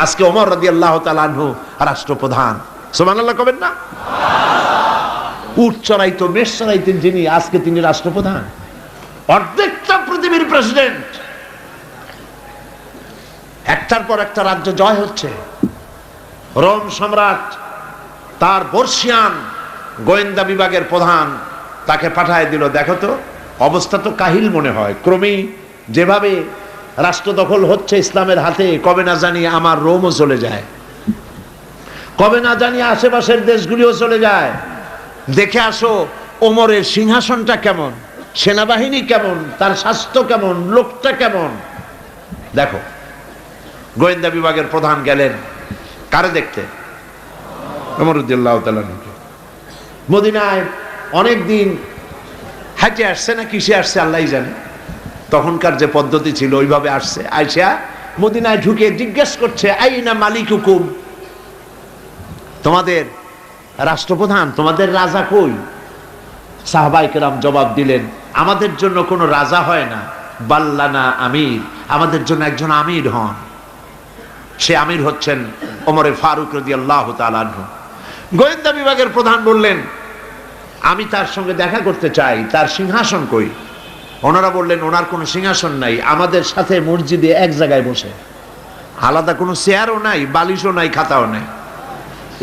আজকে ওমর রাদি আল্লাহ তালানহু রাষ্ট্রপ্রধান। সোমান আল্লাহ কবেন না? উট চড়াইতো মেষ চড়াইতেন যিনি, আজকে তিনি রাষ্ট্রপ্রধান। অর্ধেকটা পৃথিবীর প্রেসিডেন্ট একটার পর একটা রাজ্য জয় হচ্ছে। রোম সম্রাট, তার বর্ষিয়ান গোয়েন্দা বিভাগের প্রধান তাকে পাঠায় দিল। দেখো তো, অবস্থা তো কাহিল মনে হয়। ক্রমেই যেভাবে রাষ্ট্র দখল হচ্ছে ইসলামের হাতে, কবে না জানি আমার রোমও চলে যায়। কবে না জানি আশেপাশের দেশগুলিও চলে যায়। দেখে আসো, ওমরের সিংহাসনটা কেমন, সেনাবাহিনী কেমন, তার স্বাস্থ্য কেমন, লোকটা কেমন। দেখো, গোয়েন্দা বিভাগের প্রধান গেলেন, কারে দেখতে? অমরুদ্দিল্লাহ তালানুকে মদিনায় অনেক দিন আসছে না কিসে আসছে আল্লাহ জানে। তখনকার যে পদ্ধতি ছিল, ওইভাবে আসছে। আইসা মদিনায় ঢুকে জিজ্ঞেস করছে, আইনা মালিক হুকুম তোমাদের রাষ্ট্রপ্রধান, তোমাদের রাজা কই? সাহবাইকেরাম জবাব দিলেন, আমাদের জন্য কোনো রাজা হয় না। বাল্লানা আমির, আমাদের জন্য একজন আমির হন। সে আমির হচ্ছেন ওমরে ফারুক রদি আল্লাহ তালাহ গোয়েন্দা বিভাগের প্রধান বললেন, আমি তার সঙ্গে দেখা করতে চাই, তার সিংহাসন কই? ওনারা বললেন, ওনার কোনো সিংহাসন নাই, আমাদের সাথে মসজিদে এক জায়গায় বসে। আলাদা কোনো চেয়ারও নাই, বালিশও নাই, খাতাও নাই।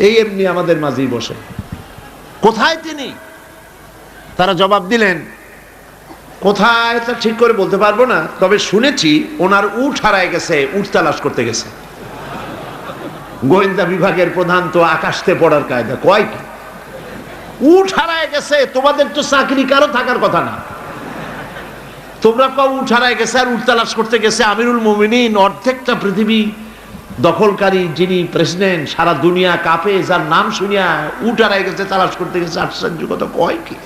এই এমনি আমাদের মাঝেই বসে। কোথায় তিনি? তারা জবাব দিলেন, কোথায় তা ঠিক করে বলতে পারব না, তবে শুনেছি ওনার উঠ হারায় গেছে উঠ তালাশ করতে গেছে। গোয়েন্দা বিভাগের প্রধান তো আকাশতে পড়ার কায়দা কয় উঠ হারায় গেছে, তোমাদের তো চাকরি কারও থাকার কথা না। তোমরা পাও উঠ হারায় গেছে আর উঠতালাশ করতে গেছে আমিরুল মোমিনিন, অর্ধেকটা পৃথিবী দখলকারী যিনি প্রেসিডেন্ট, সারা দুনিয়া কাপে, যার নাম শুনিয়া উঠ হারায় গেছে, তালাশ করতে গেছে আশ্চর্য কথা কয় কি?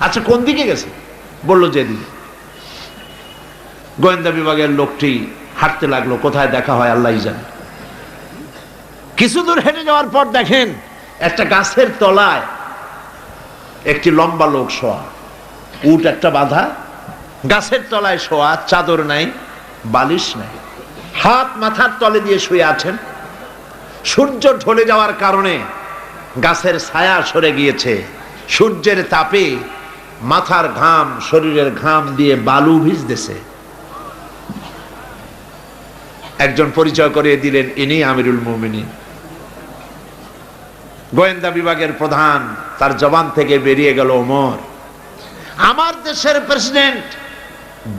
আচ্ছা কোন দিকে গেছে? বলল যেদিকে। গোয়েন্দা বিভাগের লোকটি হাঁটতে লাগল, কোথায় দেখা হয় আল্লাহ জানে। কিছু দূর হেঁটে যাওয়ার পর দেখেন একটা গাছের তলায় একটি লম্বা লোক শোয়া। উট একটা বাধা, গাছের তলায় শোয়া, চাদর নাই, বালিশ নাই। হাত মাথার তলে দিয়ে শুয়ে আছেন। সূর্য ঢলে যাওয়ার কারণে গাছের ছায়া সরে গিয়েছে। সূর্যের তাপে মাথার ঘাম, শরীরের ঘাম দিয়ে বালু ভিজতেছে। একজন পরিচয় করিয়ে দিলেন, ইনি আমিরুল মুমিনী গোয়েন্দা বিভাগের প্রধান তার জবান থেকে বেরিয়ে গেল ওমর। আমার দেশের প্রেসিডেন্ট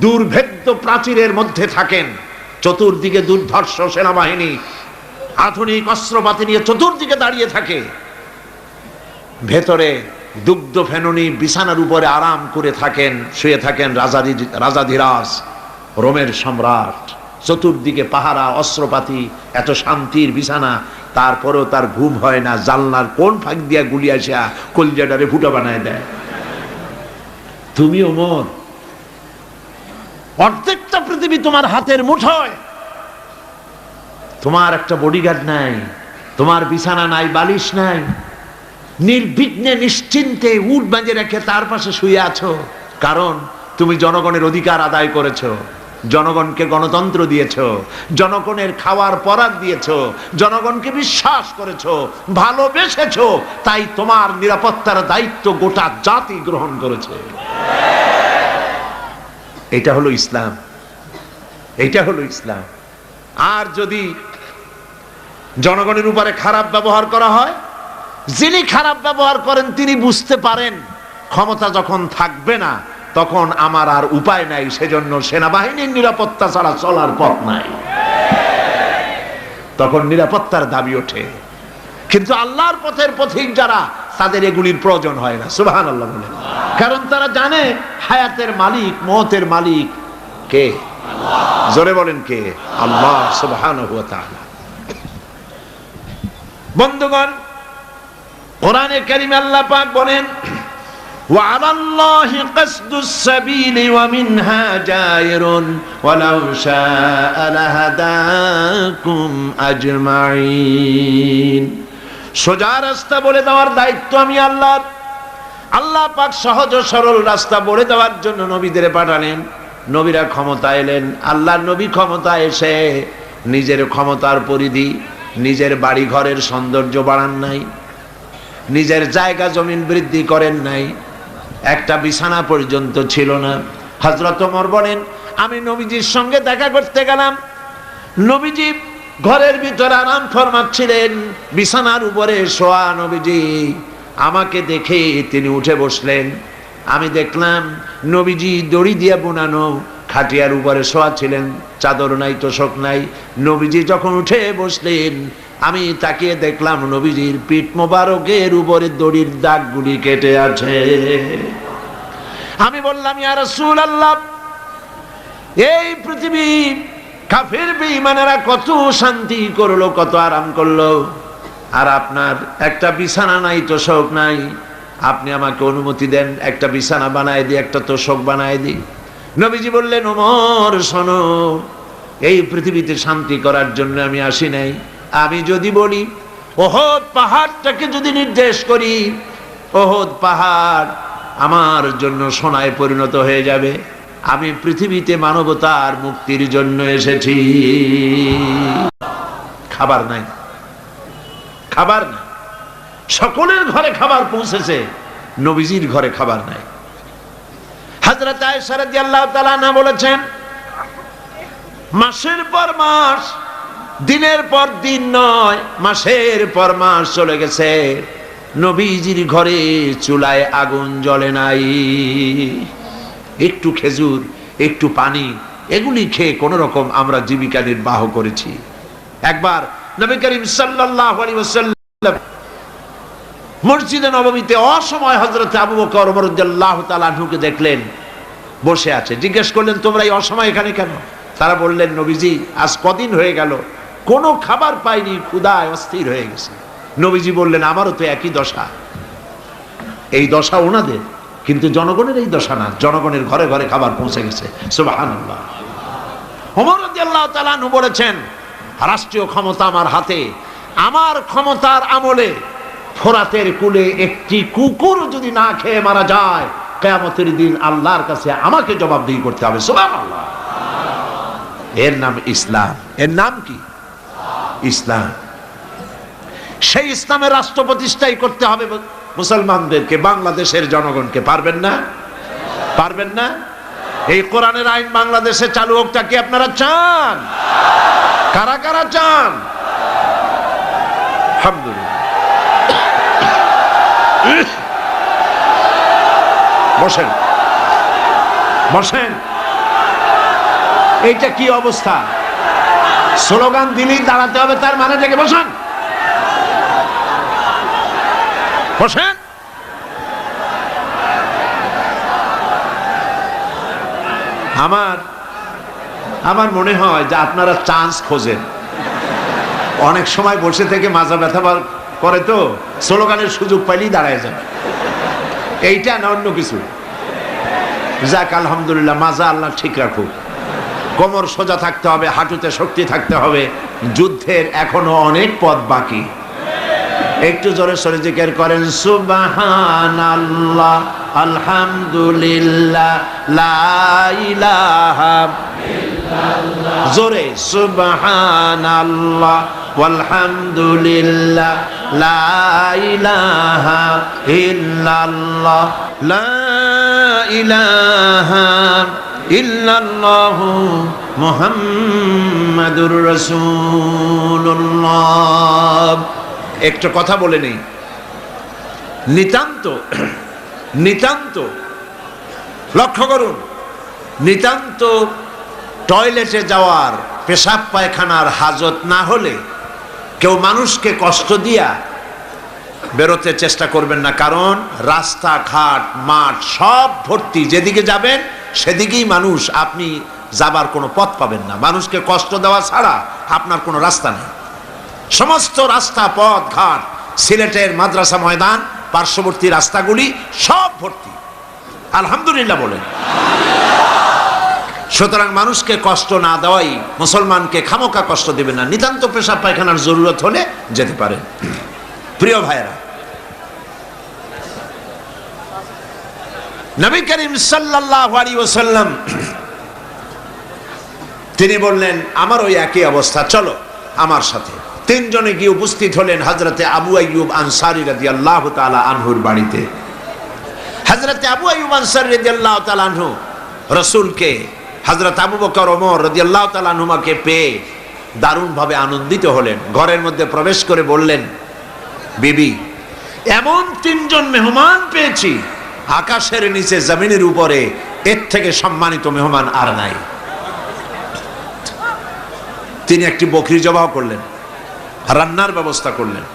দুর্ভেদ্য প্রাচীরের মধ্যে থাকেন, চতুর্দিকে দুর্ধর্ষ সেনাবাহিনী, আধুনিক অস্ত্রপাতি নিয়ে চতুর্দিকে দাঁড়িয়ে থাকে। ভেতরে দুগ্ধ ফেননি বিছানার উপরে আরাম করে থাকেন, শুয়ে থাকেন রাজাদি, রাজাধিরাজ, রোমের সম্রাট। চতুর্দিকে পাহারা, অস্ত্রপাতি, এত শান্তির বিছানা, তারপরেও তার ঘুম হয় না, জানলার কোন ফাঁক দিয়া গুলি আসা কলজাটারে ফুটা বানায় দেয়। তুমি ওমর। অর্ধেকটা পৃথিবী তোমার হাতের মুঠোয়। তোমার একটা বডিগার্ড নাই, তোমার বিছানা নাই, বালিশ নাই। নির্বিঘ্নে নিশ্চিন্তে উট বাঁধে রেখে তার পাশে শুয়ে আছো। কারণ তুমি জনগণের অধিকার আদায় করেছ, জনগণকে গণতন্ত্র দিয়েছ, জনগণের খাওয়ার পরাগ দিয়েছ, জনগণকে বিশ্বাস করেছ, ভালোবেসেছ, তাই তোমার নিরাপত্তার দায়িত্ব গোটা জাতি গ্রহণ করেছে। এটা হলো ইসলাম। এটা হলো ইসলাম। আর যদি জনগণের উপরে খারাপ ব্যবহার করা হয়, যিনি খারাপ ব্যবহার করেন, তিনি বুঝতে পারেন, ক্ষমতা যখন থাকবে না, তখন আমার আর উপায় নাই, সেজন্য সেনাবাহিনীর নিরাপত্তা ছাড়া চলার পথ নাই। তখন নিরাপত্তার দাবি ওঠে। কিন্তু আল্লাহর পথের পথিক যারা তাদের এগুলির প্রয়োজন হয় না সুবাহান আল্লাহ বলে কারণ তারা জানে হায়াতের মালিক মহতের মালিক কে জোরে বলেন কে আল্লাহ সুবাহান বন্ধুগণ কোরআনে কারিমে আল্লাহ পাক বলেন وعلى الله قصد السبيل ومنها جائر ولو شاء لهداكم أجمعين সোজা রাস্তা বলে দেওয়ার দায়িত্ব আমি আল্লাহ আল্লাহ পাক সহজ সরল রাস্তা বলে দেওয়ার জন্য নবীদের পাঠালেন। নবীরা ক্ষমতা এলেন। আল্লাহ নবী ক্ষমতা এসে নিজের ক্ষমতার পরিধি, নিজের বাড়ি ঘরের সৌন্দর্য বাড়ান নাই, নিজের জায়গা জমিন বৃদ্ধি করেন নাই, একটা বিছানা পর্যন্ত ছিল না। হজরত ওমর বলেন, আমি নবীজির সঙ্গে দেখা করতে গেলাম। নবীজি ঘরের ভিতরে আরাম ফরমাচ্ছিলেন, বিছানার উপরে শোয়া নবীজি। আমাকে দেখে তিনি উঠে বসলেন। আমি দেখলাম নবীজি দড়ি দিয়ে বোনানো, খাটিয়ার উপরে শোয়া ছিলেন, চাদর নাই, তোষক নাই। নবীজি যখন উঠে বসলেন, আমি তাকিয়ে দেখলাম নবীজির পিঠ মোবারকের উপরে দড়ির দাগগুলি কেটে আছে। আমি বললাম, ইয়া রাসূলুল্লাহ, এই পৃথিবী কাফের বেঈমানেরা কত শান্তি করল, কত আরাম করল। আর আপনার একটা বিছানা নাই তো তোষক নাই। আপনি আমাকে অনুমতি দেন, একটা বিছানা বানায় দিই, একটা তোষক বানায় দিই। নবীজি বললেন, ওমর, শোনো, এই পৃথিবীতে শান্তি করার জন্য আমি আসি নাই। আমি যদি বলি, ওহদ পাহাড়টাকে যদি নির্দেশ করি, ওহদ পাহাড় আমার জন্য সোনায় পরিণত হয়ে যাবে। আমি পৃথিবীতে মানবতার মুক্তির জন্য এসেছি। খাবার নাই। খাবার নাই। সকলের ঘরে খাবার পৌঁছেছে, নবীজির ঘরে খাবার নাই। হাজরত আয়েশা রাদিয়াল্লাহু তাআলা না বলেছেন, মাসের পর মাস, দিনের পর দিন নয়, মাসের পর মাস চলে গেছে। নবীজির ঘরে চুলায় আগুন জ্বলে নাই। একটু খেজুর, একটু পানি, এগুলি খেয়ে কোন রকম আমরা জীবিকা নির্বাহ করেছি। একবার নবী করিম ওয়াসাল্লাম মসজিদে নবমীতে অসময় হযরত আবু বকর ওমর রাদিয়াল্লাহু দেখলেন, বসে আছে। জিজ্ঞেস করলেন, তোমরা এই অসময় এখানে কেন? তারা বললেন, নবীজি, আজ কদিন হয়ে গেল, কোনো খাবার পাইনি ক্ষুদায় অস্থির হয়ে গেছে। নবীজি বললেন, আমারও তো একই দশা। এই দশা ওনাদের। কিন্তু জনগণের এই দশা না, জনগণের ঘরে ঘরে খাবার পৌঁছে গেছে। বলেছেন, রাষ্ট্রীয় ক্ষমতা আমার হাতে, আমার ক্ষমতার আমলে ফোরাতের কুলে একটি কুকুর যদি না খেয়ে মারা যায়, কেয়ামতের দিন আল্লাহর কাছে আমাকে জবাবদিহি করতে হবে। সুবহানাল্লাহ। এর নাম ইসলাম। এর নাম কি? ইসলাম। সেই ইসলামের রাষ্ট্র প্রতিষ্ঠাই করতে হবে। মুসলমানদেরকে, বাংলাদেশের জনগণকে, পারবেন না? পারবেন না? এই কোরআনের আইন বাংলাদেশে চালু হোক, তা কি আপনারা চান? কারা কারা চান? বসেন। বসেন। এইটা কি অবস্থা? স্লোগান দিলেই দাঁড়াতে হবে, তার মানে থেকে বসান। বসেন। আমার আমার মনে হয় যে আপনারা চান্স খোঁজেন। অনেক সময় বসে থেকে মাজা ব্যথা করে তো স্লোগানের সুযোগ পাইলেই দাঁড়ায় যান এইটা না অন্য কিছু? যাক, আলহামদুলিল্লাহ মাজা আল্লাহ ঠিক রাখুক। কোমর সোজা থাকতে হবে, হাঁটুতে শক্তি থাকতে হবে। যুদ্ধের এখনও অনেক পথ বাকি। একটু জোরে সরে জিকের করেন সুবাহান আল্লাহ আলহামদুলিল্লাহ জোরে সুবাহান আল্লাহ ওয়ালহামদুলিল্লাহ, লা ইলাহা ইল্লাল্লাহ, লা ইলাহা ইল্লাল্লাহ মুহাম্মাদুর রাসূলুল্লাহ। একটু কথা বলে নেই। নিতান্ত নিতান্ত, লক্ষ্য করুন, নিতান্ত টয়লেটে যাওয়ার পেশাব পায়খানার হাজত না হলে কেউ মানুষকে কষ্ট দিয়া বেরোতে চেষ্টা করবেন না, কারণ রাস্তাঘাট, মাঠ সব ভর্তি। যেদিকে যাবেন, সেদিকেই মানুষ, আপনি যাবার কোনো পথ পাবেন না। মানুষকে কষ্ট দেওয়া ছাড়া আপনার কোনো রাস্তা নেই। সমস্ত রাস্তা, পথ, ঘাট, সিলেটের মাদ্রাসা ময়দান, পার্শ্ববর্তী রাস্তাগুলি সব ভর্তি। আলহামদুলিল্লাহ বলেন। সুতরাং মানুষকে কষ্ট না দেওয়াই, মুসলমানকে খামোকা কষ্ট দেবে না। নিতান্ত পেশা পায়খানার জরুরত হলে যেতে পারে প্রিয় ভাইরা নবী করিম সাল্লাল্লাহু আলাইহি ওয়াসাল্লাম তিনি বললেন আমার ওই একই অবস্থা, চলো আমার সাথে। তিনজনে গিয়ে উপস্থিত হলেন হজরতে আবু আইয়ুব আনসারি রাজি আল্লাহ তালা আনহুর বাড়িতে। হজরতে আবু আইয়ুব আনসারি রাজি আল্লাহ তালা আনহু রসুলকে হজরত আবু বকর ওমর রাজি আল্লাহ তালা আনহুমাকে পেয়ে দারুণভাবে আনন্দিত হলেন। ঘরের মধ্যে প্রবেশ করে বললেন, বিবি, এমন তিনজন মেহমান পেয়েছি। আকাশের নিচে জমিনের উপরে এর থেকে সম্মানিত মেহমান আর নাই। তিনি একটি বকরি জবাহ করলেন রান্নার ব্যবস্থা করলেন।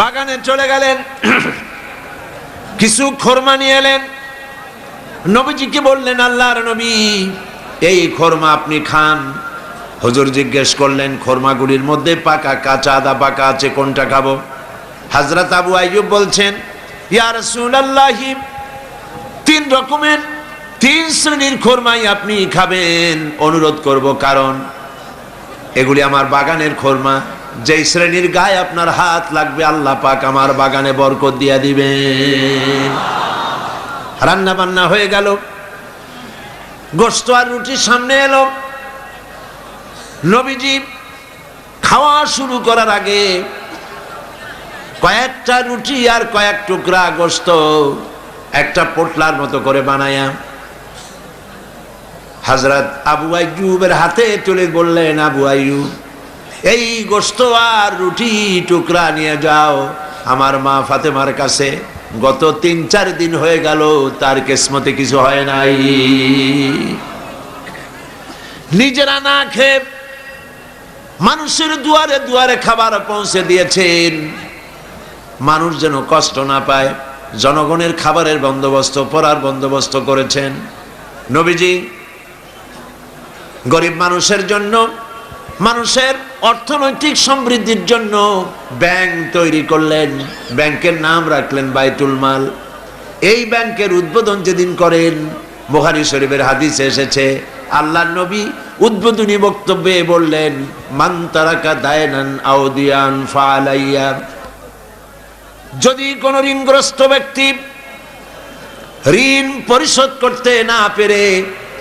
বাগানে চলে গেলেন, কিছু খোরমা নিয়ে এলেন। নবীজিকে বললেন, আল্লাহর নবী, এই খোরমা আপনি খান। হজুর জিজ্ঞেস করলেন, খোরমাগুলির মধ্যে পাকা কাঁচা আদা পাকা আছে, কোনটা খাব? হাজরত আবু আইয়ুব বলছেন, ইয়া রাসূলুল্লাহি, তিন রকমের, তিন শ্রেণির খোরমাই আপনি খাবেন। অনুরোধ করব, কারণ এগুলি আমার বাগানের খোরমা। যেই শ্রেণির গায়ে আপনার হাত লাগবে, আল্লাহ পাক আমার বাগানে বরকত দিয়া দিবেন। রান্না বান্না হয়ে গেল। গোস্ত আর রুটির সামনে এলো। নবীজি খাওয়া শুরু করার আগে কয়েকটা রুটি আর কয়েক টুকরা গোস্ত একটা পোটলার মতো করে বানায়া হাজরত আবু আইয়ুবের হাতে তুলে বললেন, আবু আইয়ুব, এই গোস্ত আর রুটি টুকরা নিয়ে যাও। আমার মা ফাতেমার কাছে গত তিন চার দিন হয়ে গেল, তার কেসমতে কিছু হয় নাই। নিজেরা না খেয়ে মানুষের দুয়ারে দুয়ারে খাবার পৌঁছে দিয়েছেন। মানুষ যেন কষ্ট না পায়, জনগণের খাবারের বন্দোবস্ত, পড়ার বন্দোবস্ত করেছেন। নবীজি গরিব মানুষের জন্য, মানুষের অর্থনৈতিক সমৃদ্ধির জন্য ব্যাংক তৈরি করলেন। ব্যাংকের নাম রাখলেন বাইতুল মাল। এই ব্যাংকের উদ্বোধন যেদিন করেন বোহারি শরীফের হাদিসে এসেছে আল্লাহ নবী উদ্বোধনী বক্তব্যে বললেন, মান তারাকা দায়নান আউদিয়ান ফালাইয়া যদি কোন ঋণগ্রস্ত ব্যক্তি ঋণ পরিশোধ করতে না পেরে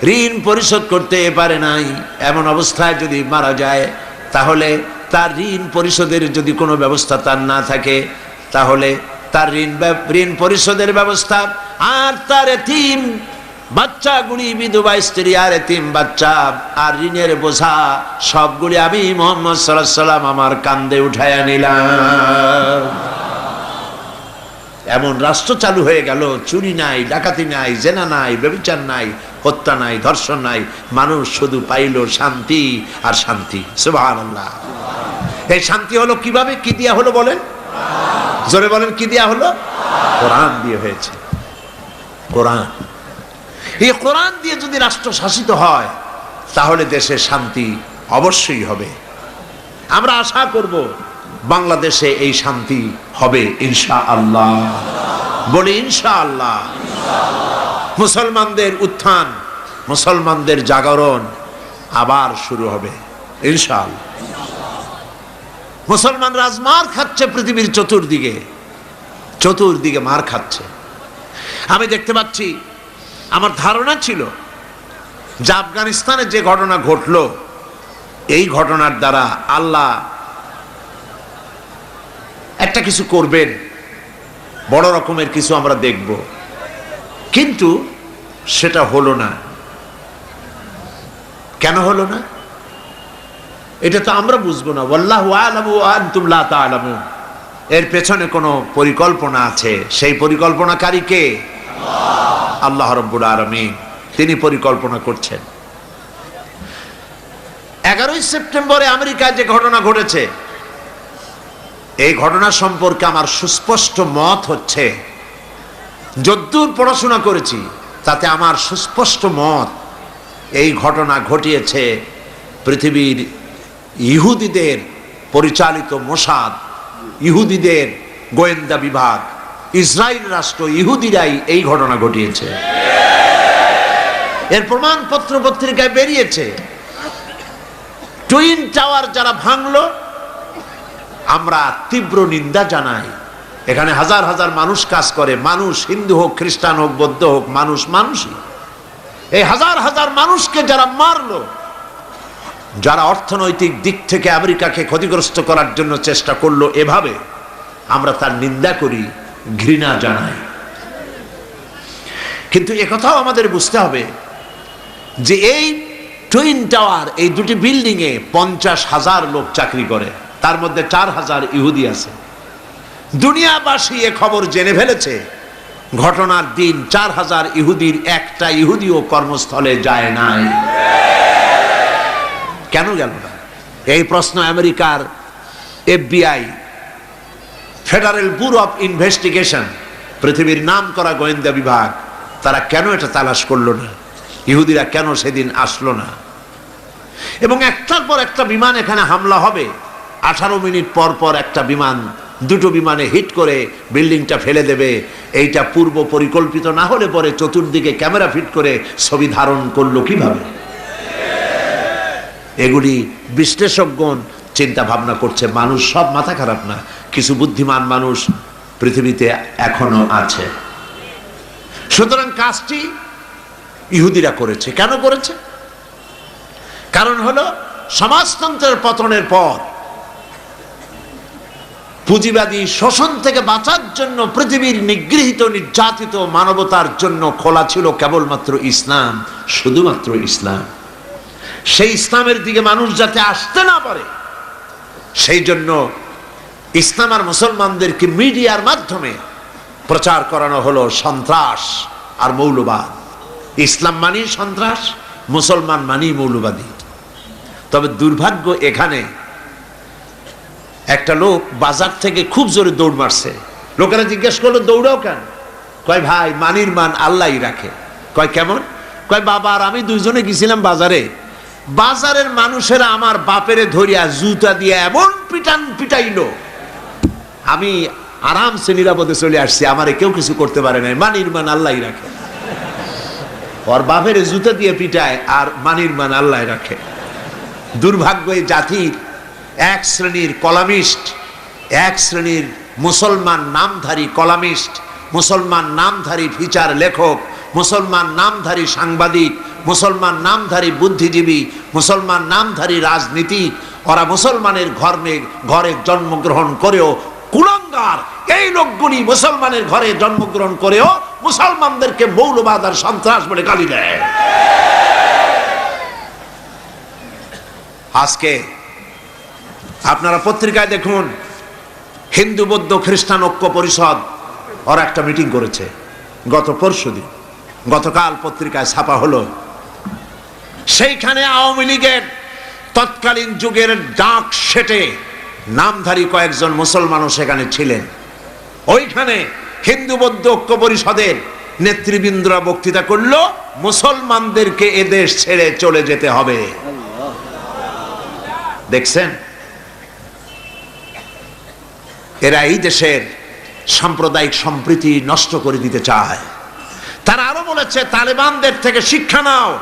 ঋণ পরিশোধ করতে পারে নাই, এমন অবস্থায় যদি মারা যায়, তাহলে তার ঋণ পরিশোধের যদি কোনো ব্যবস্থা তার না থাকে, তাহলে তার ঋণ ঋণ পরিশোধের ব্যবস্থা। আর তার এতিম বাচ্চা বাচ্চাগুলি বিধবা, স্ত্রী আর এতিম বাচ্চা, আর ঋণের বোঝা, সবগুলি আমি মোহাম্মদ সাল্লাহ সাল্লাম আমার কান্দে উঠাইয়া নিলাম। এমন রাষ্ট্র চালু হয়ে গেল, চুরি নাই, ডাকাতি নাই, জেনা নাই, ব্যবচার নাই হত্যা নাই, ধর্ষণ নাই, মানুষ শুধু পাইল শান্তি আর শান্তি। সুবহানাল্লাহ। এই শান্তি হলো কীভাবে? কি দিয়া হলো বলেন? জোরে বলেন, কি দিয়া হলো? কোরআন দিয়ে হয়েছে। কোরআন। এই কোরআন দিয়ে যদি রাষ্ট্র শাসিত হয়, তাহলে দেশে শান্তি অবশ্যই হবে। আমরা আশা করব, বাংলাদেশে এই শান্তি হবে ইনশা আল্লাহ বলি ইনশা আল্লাহ মুসলমানদের উত্থান, মুসলমানদের জাগরণ আবার শুরু হবে, ইনশাল। মুসলমান রাজমার খাচ্ছে পৃথিবীর চতুর্দিকে চতুর্দিকে মার খাচ্ছে। আমি দেখতে পাচ্ছি, আমার ধারণা ছিল যে আফগানিস্তানে যে ঘটনা ঘটলো, এই ঘটনার দ্বারা আল্লাহ একটা কিছু করবেন, বড় রকমের কিছু আমরা দেখব। কিন্তু সেটা হলো না। কেন হলো না? এটা তো আমরা বুঝব না। ওয়াল্লাহু আলামু ওয়া আনতুম লা এর পেছনে কোনো পরিকল্পনা আছে? সেই পরিকল্পনাকারী কে? আল্লাহ রব্বুল আলামিন। তিনি পরিকল্পনা করছেন। এগারোই সেপ্টেম্বরে আমেরিকায় যে ঘটনা ঘটেছে, এই ঘটনা সম্পর্কে আমার সুস্পষ্ট মত হচ্ছে যদ্দূর পড়াশোনা করেছি, তাতে আমার সুস্পষ্ট মত, এই ঘটনা ঘটিয়েছে পৃথিবীর ইহুদিদের পরিচালিত মোসাদ, ইহুদিদের গোয়েন্দা বিভাগ ইসরায়েল রাষ্ট্র, ইহুদিরাই এই ঘটনা ঘটিয়েছে। এর প্রমাণপত্র পত্রিকায় বেরিয়েছে, টুইন টাওয়ার যারা ভাঙলো, আমরা তীব্র নিন্দা জানাই। এখানে হাজার হাজার মানুষ কাজ করে, মানুষ হিন্দু হোক, খ্রিস্টান হোক, বৌদ্ধ হোক, মানুষ মানুষই। এই হাজার হাজার মানুষকে যারা মারলো, যারা অর্থনৈতিক দিক থেকে আমেরিকাকে ক্ষতিগ্রস্ত করার জন্য চেষ্টা করল, এভাবে আমরা তার নিন্দা করি, ঘৃণা জানাই। কিন্তু একথাও আমাদের বুঝতে হবে যে এই টুইন টাওয়ার, এই দুটি বিল্ডিংয়ে পঞ্চাশ হাজার লোক চাকরি করে, তার মধ্যে চার হাজার ইহুদি আছে। দুনিয়াবাসী এ খবর জেনে ফেলেছে, ঘটনার দিন চার হাজার ইহুদির একটা ইহুদিও কর্মস্থলে যায় নাই। কেন গেল না? এই প্রশ্ন আমেরিকার FBI, Federal Bureau of Investigation, পৃথিবীর নাম করা গোয়েন্দা বিভাগ, তারা কেন এটা তালাশ করল না? ইহুদিরা কেন সেদিন আসলো না? এবং একটার পর একটা বিমান এখানে হামলা হবে, আঠারো মিনিট পর পর একটা বিমান দুটো বিমানে হিট করে বিল্ডিংটা ফেলে দেবে। এইটা পূর্ব পরিকল্পিত, না হলে পরে চতুর্দিকে ক্যামেরা ফিট করে ছবি ধারণ করল কীভাবে? এগুলি বিশ্লেষকগণ চিন্তা ভাবনা করছে, মানুষ সব মাথা খারাপ না, কিছু বুদ্ধিমান মানুষ পৃথিবীতে এখনও আছে। সুতরাং কাজটি ইহুদিরা করেছে। কেন করেছে? কারণ হলো সমাজতন্ত্রের পতনের পর পুঁজিবাদী শোষণ থেকে বাঁচার জন্য পৃথিবীর নিগৃহীত, নির্যাতিত, মানবতার জন্য খোলা ছিল কেবলমাত্র ইসলাম, শুধুমাত্র ইসলাম। সেই ইসলামের দিকে মানুষ যাতে আসতে না পারে, সেই জন্য ইসলাম আর মুসলমানদেরকে মিডিয়ার মাধ্যমে প্রচার করানো হলো সন্ত্রাস আর মৌলবাদ। ইসলাম মানি সন্ত্রাস, মুসলমান মানি মৌলবাদী। তবে দুর্ভাগ্য এখানে একটা লোক বাজার থেকে খুব জোরে দৌড় মারছে। লোকেরা জিজ্ঞেস করল, দৌড়াও কেন? কয়, ভাই, মানির মান আল্লাহই রাখে। কয়, কেমন? কয়, বাবা, আর আমি দুইজনে গেছিলাম বাজারে। বাজারের মানুষেরা আমার বাপেরে ধরিয়া জুতা দিয়ে এমন পিটান পিটাইলো। আমি আরামসে নিরাপদে চলে আসছি, আমারে কেউ কিছু করতে পারে নাই। মানির মান আল্লাহই রাখে। ওর বাপের জুতা দিয়ে পিটায়, আর মানির মান আল্লাহ রাখে। দুর্ভাগ্য, এই জাতির এক শ্রেণির কলামিস্ট, এক শ্রেণির মুসলমান নামধারী কলামিস্ট, মুসলমান নামধারী ফিচার লেখক, মুসলমান নামধারী সাংবাদিক, মুসলমান নামধারী বুদ্ধিজীবী, মুসলমান নামধারী রাজনীতি, ওরা মুসলমানের ঘরে ঘরে জন্মগ্রহণ করেও কুলঙ্গার। এই লোকগুলি মুসলমানের ঘরে জন্মগ্রহণ করেও মুসলমানদেরকে মৌলবাদ আর সন্ত্রাস বলে গালি দেয়। আজকে আপনারা পত্রিকায় দেখুন, হিন্দু, বৌদ্ধ, খ্রিস্টান ঐক্য পরিষদ, ওরা একটা মিটিং করেছে। গত পরশু দিন, গতকাল পত্রিকায় ছাপা হলো। সেইখানে আওয়ামী লীগের তৎকালীন যুগের ডাক সেটে নামধারী কয়েকজন মুসলমানও সেখানে ছিলেন। ওইখানে হিন্দু, বৌদ্ধ ঐক্য পরিষদের নেতৃবৃন্দরা বক্তৃতা করল, মুসলমানদেরকে এদেশ ছেড়ে চলে যেতে হবে। দেখছেন? এরা এই দেশের সাম্প্রদায়িক সম্প্রীতি নষ্ট করে দিতে চায়। তারা আরও বলেছে, তালেবানদের থেকে শিক্ষা নাও।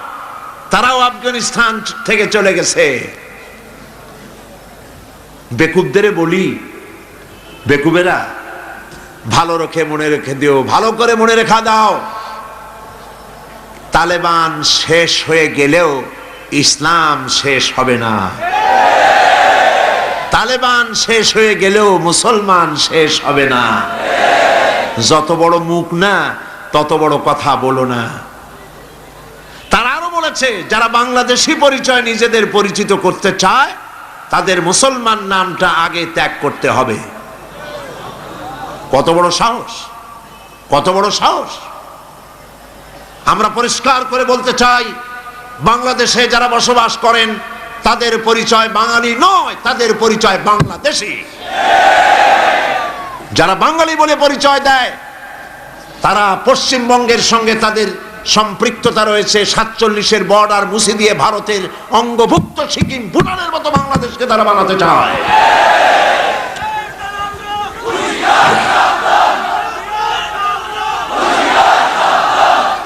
তারাও আফগানিস্তান থেকে চলে গেছে। বেকুবদের বলি, বেকুবেরা, ভালো রেখে মনে রেখে দিও, ভালো করে মনে রেখা দাও। তালেবান শেষ হয়ে গেলেও ইসলাম শেষ হবে না। তালেবান শেষ হয়ে গেলেও মুসলমান শেষ হবে না। যত বড় মুখ না, তত বড় কথা বলো না। তারা আরও বলেছে, যারা বাংলাদেশি পরিচয় নিজেদের পরিচিত করতে চায়, তাদের মুসলমান নামটা আগে ত্যাগ করতে হবে। কত বড় সাহস, কত বড় সাহস। আমরা পরিষ্কার করে বলতে চাই, বাংলাদেশে যারা বসবাস করেন তাদের পরিচয় বাঙালি নয়, তাদের পরিচয় বাংলাদেশি। যারা বাঙালি বলে পরিচয় দেয়, তারা পশ্চিমবঙ্গের সঙ্গে তাদের সম্পৃক্ততা রয়েছে সাতচল্লিশের বর্ডার মুছে দিয়ে ভারতের অঙ্গভুক্ত সিকিম ভুটানের মতো বাংলাদেশকে তারা বানাতে চায়।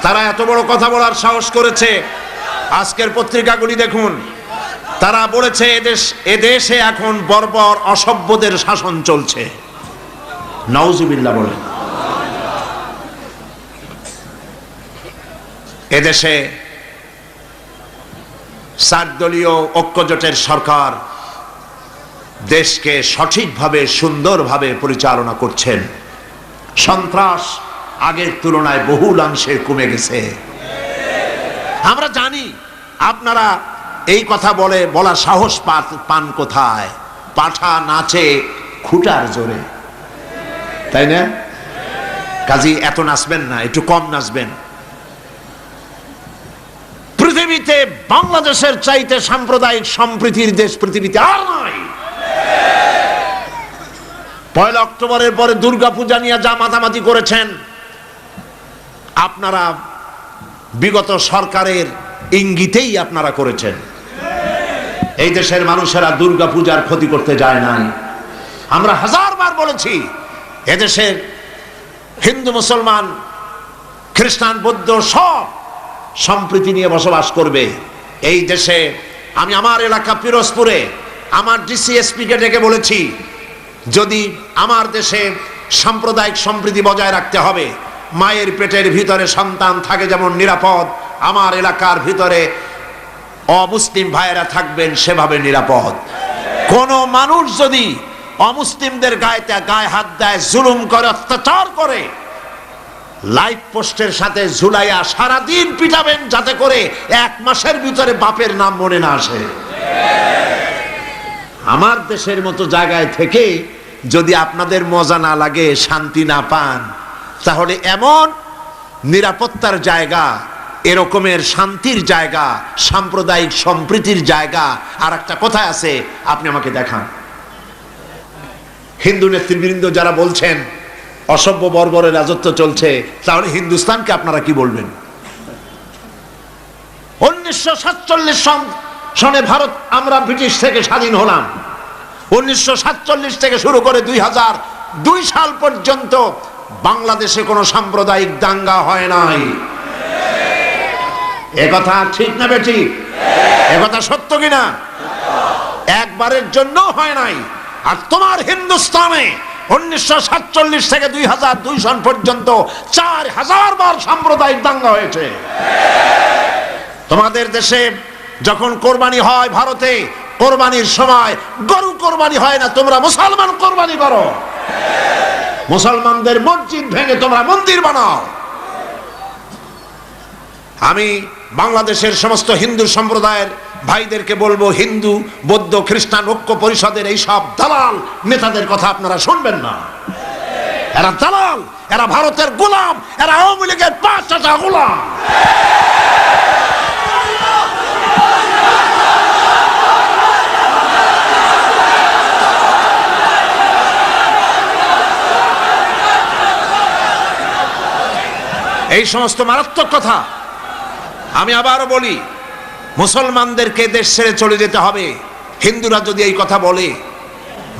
তারা এত বড় কথা বলার সাহস করেছে। আজকের পত্রিকাগুলি দেখুন। তারা বলেছে এদেশ এদেশে এখন বর্বর অসভ্যদের শাসন চলছে। নওজিবিল্লা বলে। এদেশে সাত দলীয় ঐক্যজোটের সরকার দেশকে সঠিকভাবে, সুন্দরভাবে পরিচালনা করছেন। সন্ত্রাস আগের তুলনায় বহুলাংশে কমে গেছে। আমরা জানি, আপনারা এই কথা বলে বলা সাহস পান কোথায়? পাঠা নাচে খুঁটার জোরে। তাই না? কাজী, এত নাচবেন না, একটু কম নাচবেন। পৃথিবীতে বাংলাদেশের চাইতে সাম্প্রদায়িক সম্প্রীতির দেশ পৃথিবীতে আর নাই। পয়লা অক্টোবরের পরে দুর্গা পূজা নিয়ে যা মাতামাতি করেছেন, আপনারা বিগত সরকারের ইঙ্গিতেই আপনারা করেছেন। এই দেশের মানুষেরা দুর্গা পূজার ক্ষতি করতে যায় নাই। আমরা হাজারবার বলেছি, এদেশের হিন্দু, মুসলমান, খ্রিস্টান, বৌদ্ধ সব সম্প্রীতি নিয়ে বসবাস করবে। এই দেশে আমি আমার এলাকা পিরোজপুরে আমার ডিসিএসপি কে ডেকে বলেছি, যদি আমার দেশে সাম্প্রদায়িক সম্প্রীতি বজায় রাখতে হবে, মায়ের পেটের ভিতরে সন্তান থাকে যেমন নিরাপদ আমার এলাকার ভিতরে অমুসলিম ভাইয়েরা থাকবেন সেভাবে নিরাপদ। কোন মানুষ যদি অমুসলিমদের গায়ে গায়ে হাত দেয়, জুলুম করে, অত্যাচার করে লাইভ পোস্টের সাথে ঝুলাইয়া সারাদিন পিটাবেন যাতে করে এক মাসের ভিতরে বাপের নাম মনে না আসে। আমার দেশের মতো জায়গায় থেকে যদি আপনাদের মজা না লাগে, শান্তি না পান, তাহলে এমন নিরাপত্তার জায়গা এরকমের শান্তির জায়গা, সাম্প্রদায়িক সম্প্রীতির জায়গা আর একটা কোথায় আছে? আপনি আমাকে দেখান। হিন্দু নেতৃবৃন্দ যারা বলছেন, অসভ্য বর্বরের রাজত্ব চলছে, তাহলে হিন্দুস্তানকে আপনারা কি বলবেন? উনিশশো সাতচল্লিশ সন ভারত, আমরা ব্রিটিশ থেকে স্বাধীন হলাম। উনিশশো সাতচল্লিশ থেকে শুরু করে দুই হাজার দুই সাল পর্যন্ত বাংলাদেশে কোনো সাম্প্রদায়িক দাঙ্গা হয় নাই। একথা ঠিক না বেটি? একথা সত্য কিনা? একবারের জন্য হয় নাই। আর তোমার হিন্দুস্তানে উনিশশো সাতচল্লিশ থেকে দুই হাজার দুই সন পর্যন্ত চার হাজার বার সাম্প্রদায়িক দাঙ্গা হয়েছে। তোমাদের দেশে যখন কোরবানি হয় ভারতে, কোরবানির সময় গরু কোরবানি হয় না, তোমরা মুসলমান কোরবানি করো। মুসলমানদের মসজিদ ভেঙে তোমরা মন্দির বানাও। আমি বাংলাদেশের সমস্ত হিন্দু সম্প্রদায়ের ভাইদেরকে বলব, হিন্দু, বৌদ্ধ, খ্রিস্টান, ঐক্য পরিষদের এই সব দালাল নেতাদের কথা আপনারা শুনবেন না। এরা দালাল, এরা ভারতের গোলাম, এরা আওয়ামী লীগের পাঁচ চাচা গোলাম। এই সমস্ত মারাত্মক কথা আমি আবারও বলি, মুসলমানদেরকে দেশ ছেড়ে চলে যেতে হবে। হিন্দুরা যদি এই কথা বলে,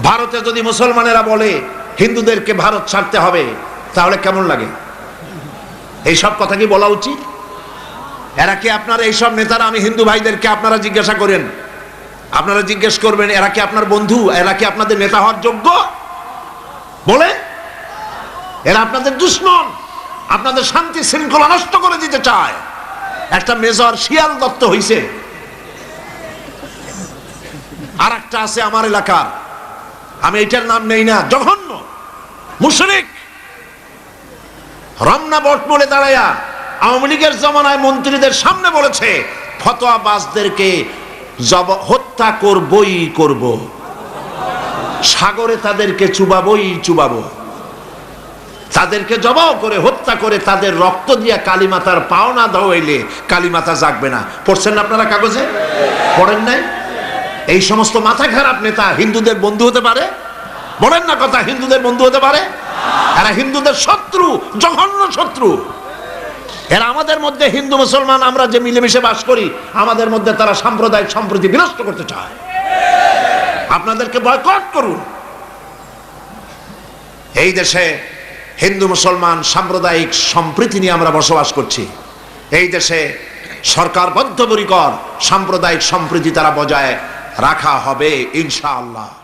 ভারতে যদি মুসলমানেরা বলে, হিন্দুদেরকে ভারত ছাড়তে হবে, তাহলে কেমন লাগে? এই সব কথা কি বলা উচিত? এরা কি আপনার এইসব নেতারা আমি হিন্দু ভাইদেরকে আপনারা জিজ্ঞাসা করেন? আপনারা জিজ্ঞেস করবেন, এরা কি আপনার বন্ধু? এরা কি আপনাদের নেতা হওয়ার যোগ্য? বলে? এরা আপনাদের দুশ্মন। আপনাদের শান্তি শৃঙ্খলা নষ্ট করে দিতে চায়। একটা মেজর শিয়াল দত্ত হইছে। আর একটা আছে আমার এলাকার আমি এটার নাম নেই না, জঘন্য, মুশরিক। রমনা বট বটমলে দাঁড়াইয়া আওয়ামী লীগের জমানায় মন্ত্রীদের সামনে বলেছে, ফতোয়াবাজদেরকে জব, হত্যা করবই করব। সাগরে তাদেরকে চুবাবই চুবাবো। তাদেরকে জবাও করে, হত্যা করে তাদের রক্ত দিয়া কালীমাতার পাওনা দাওয়াইলে কালীমাতা জাগবে না। পড়ছেন না আপনারা কাগজে? পড়েন নাই? এই সমস্ত মাথা খারাপ নেতা হিন্দুদের বন্ধু হতে পারে? বলেন না কথা, হিন্দুদের বন্ধু হতে পারে? এরা হিন্দুদের শত্রু, জঘন্য শত্রু। এরা আমাদের মধ্যে হিন্দু, মুসলমান, আমরা যে মিলেমিশে বাস করি, আমাদের মধ্যে তারা সাম্প্রদায়িক সম্প্রীতি বিনষ্ট করতে চায়। আপনাদেরকে বয়কট করুন। এই দেশে হিন্দু, মুসলমান, সাম্প্রদায়িক সম্প্রীতি নিয়ে আমরা বসবাস করছি। এই দেশে সরকার বদ্ধপরিকর সাম্প্রদায়িক সম্প্রীতি তারা বজায় রাখা হবে, ইনশাআল্লাহ।